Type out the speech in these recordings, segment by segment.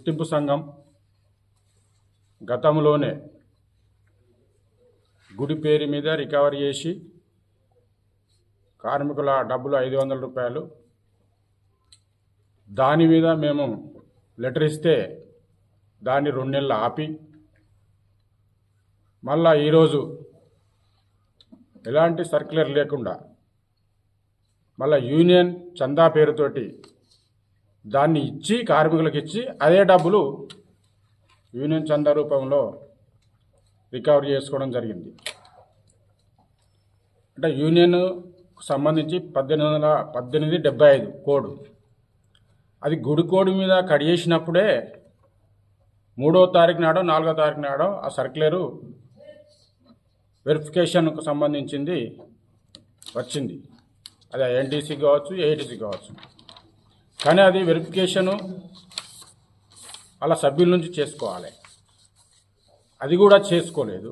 గుర్తింపు సంఘం గతంలోనే గుడి పేరు మీద రికవరీ చేసి కార్మికుల డబ్బులు ఐదు వందల రూపాయలు. దాని మీద మేము లెటర్ ఇస్తే దాన్ని రెండు నెలలు ఆపి మళ్ళా ఈరోజు ఎలాంటి సర్క్యులర్ లేకుండా మళ్ళా యూనియన్ చందా పేరుతోటి దాన్ని ఇచ్చి కార్మికులకు ఇచ్చి అదే డబ్బులు యూనియన్ చందా రూపంలో రికవరీ చేసుకోవడం జరిగింది. అంటే యూనియన్ సంబంధించి పద్దెనిమిది వందల పద్దెనిమిది డెబ్బై ఐదు కోడ్. అది గుడి కోడ్ మీద కడిగేసినప్పుడే మూడో తారీఖు నాడో నాలుగో తారీఖు నాడో ఆ సర్క్యులరు వెరిఫికేషన్కు సంబంధించింది వచ్చింది. అది ఎన్టీసీ కావచ్చు ఏఐటీసీ కావచ్చు. కానీ అది వెరిఫికేషను అలా సభ్యుల నుంచి చేసుకోవాలి. అది కూడా చేసుకోలేదు.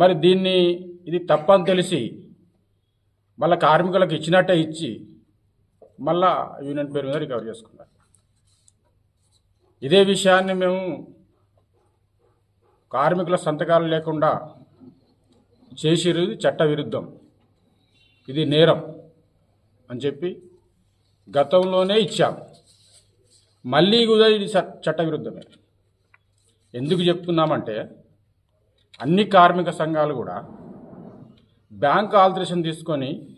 మరి దీన్ని ఇది తప్పని తెలిసి మళ్ళీ కార్మికులకు ఇచ్చినట్టే ఇచ్చి మళ్ళా యూనియన్ పేరు మీద రికవర్ చేసుకున్నారు. ఇదే విషయాన్ని మేము కార్మికుల సంతకాలు లేకుండా చేసిరు చట్టవిరుద్ధం. ఇది నేరం అని చెప్పి గతంలోనే ఇచ్చాం. మళ్ళీ కూడా ఇది చ- చట్ట విరుద్ధమే ఎందుకు చెప్తున్నామంటే అన్ని కార్మిక సంఘాలు కూడా బ్యాంక్ ఆల్టరేషన్ తీసుకొని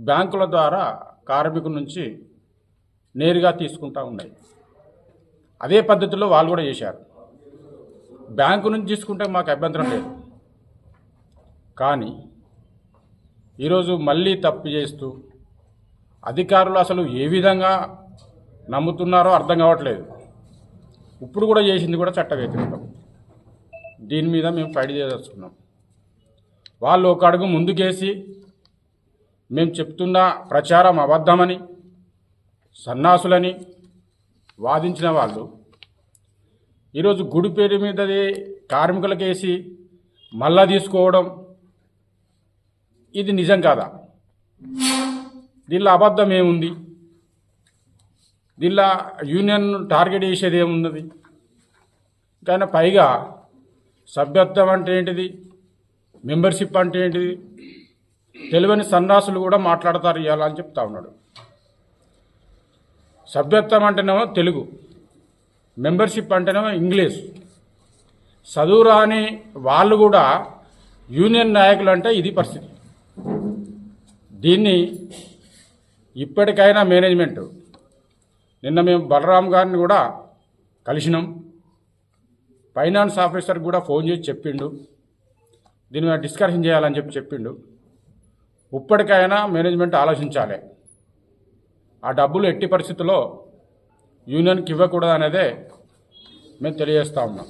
బ్యాంకుల ద్వారా కార్మికుల నుంచి నేరుగా తీసుకుంటూ ఉన్నాయి. అదే పద్ధతిలో వాళ్ళు కూడా చేశారు. బ్యాంకు నుంచి తీసుకుంటే మాకు అభ్యంతరం లేదు. కానీ ఈరోజు మళ్ళీ తప్పు చేస్తూ అధికారులు అసలు ఏ విధంగా నమ్ముతున్నారో అర్థం కావట్లేదు. ఇప్పుడు కూడా చేసింది కూడా చట్ట వ్యతిరేకం. దీని మీద మేము ఫైట్ చేయదలుచుకున్నాం వాళ్ళు ఒక అడుగు ముందుకేసి మేము చెప్తున్న ప్రచారం అబద్ధమని సన్నాసులని వాదించిన వాళ్ళు ఈరోజు గుడి పేరు మీదది కార్మికులకేసి మళ్ళా తీసుకోవడం ఇది నిజం కాదా? దీనిలో అబద్ధం ఏముంది? దీనిలో యూనియన్ టార్గెట్ చేసేది ఏమున్నది? కానీ పైగా సభ్యత్వం అంటే ఏంటిది? మెంబర్షిప్ అంటే ఏంటిది? తెలివని సన్నాసులు కూడా మాట్లాడతారు ఇవాళ అని చెప్తా ఉన్నాడు. సభ్యత్వం అంటేనేమో తెలుగు మెంబర్షిప్ అంటేనేమో ఇంగ్లీష్. చదువు రాని వాళ్ళు కూడా యూనియన్ నాయకులు అంటే ఇది పరిస్థితి. దీన్ని ఇప్పటికైనా మేనేజ్మెంట్. నిన్న మేము బలరాం గారిని కూడా కలిసినాం. ఫైనాన్స్ ఆఫీసర్ కూడా ఫోన్ చేసి చెప్పిండు. దీని మీద డిస్కషన్ చేయాలని చెప్పి చెప్పిండు. ఇప్పటికైనా మేనేజ్మెంట్ ఆలోచించాలి. ఆ డబ్బులు ఎట్టి పరిస్థితుల్లో యూనియన్కి ఇవ్వకూడదు అనేదే మేము తెలియజేస్తా ఉన్నాం.